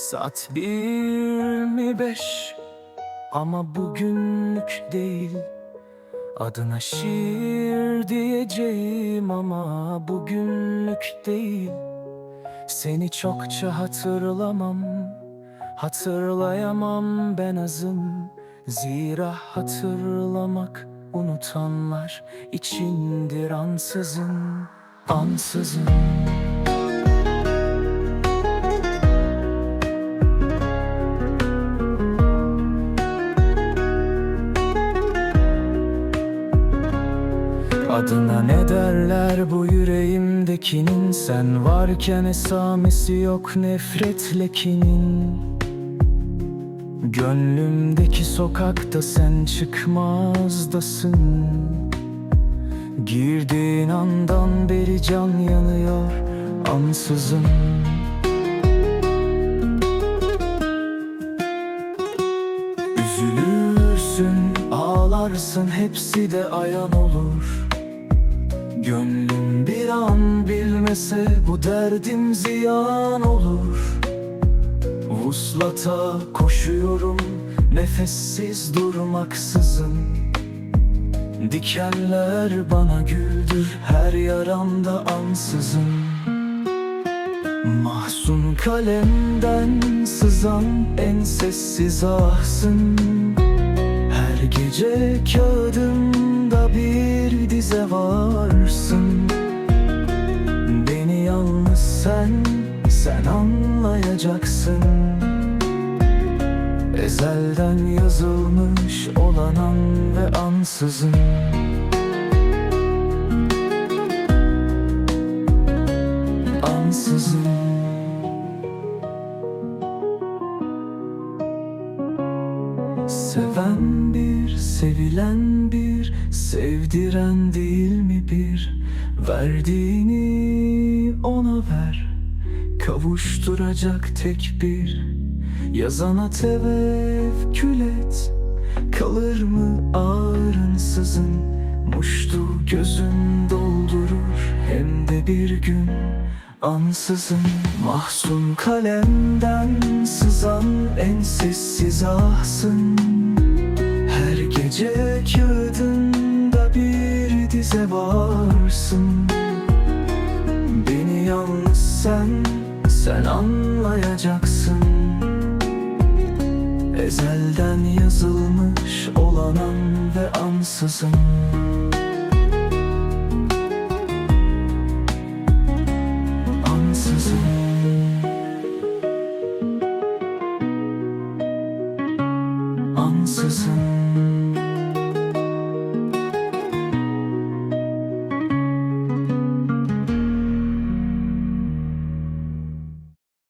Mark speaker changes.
Speaker 1: Saat bir mi beş. Ama bugünlük değil Adına şiir diyeceğim ama bugünlük değil. Seni çokça hatırlamam Hatırlayamam ben azım. Zira hatırlamak unutanlar içindir ansızın Ansızın Adına ne derler bu yüreğimdekinin? Sen varken esamesi yok nefret lekinin. Gönlümdeki sokakta sen çıkmazdasın. Girdiğin andan beri can yanıyor ansızın. Üzülürsün, ağlarsın hepsi de ayan olur Gönlüm bir an bilmese bu derdim ziyan olur. Vuslata koşuyorum nefessiz durmaksızın. Dikenler bana güldür her yaramda ansızın. Mahzun kalemden sızan en sessiz ahsın. Her gece kağıdımda bir dize varsın anlayacaksın. Ezelden yazılmış olan an ve ansızın. Ansızın. Seven bir, sevilen bir, sevdiren değil mi bir? Verdiğini ona ver, kavuşturacak tek bir. Yazana tevekkül et, kalır mı ağrınsızın? Muştu gözün doldurur hem de bir gün ansızın Mahzun kalemden sızan en sessiz ahsın Her gece kağıdında bir dize varsın Beni yalnız sen, sen anlayacaksın. Ezelden yazılmış olan an ve ansızın. Ansızın. Ansızın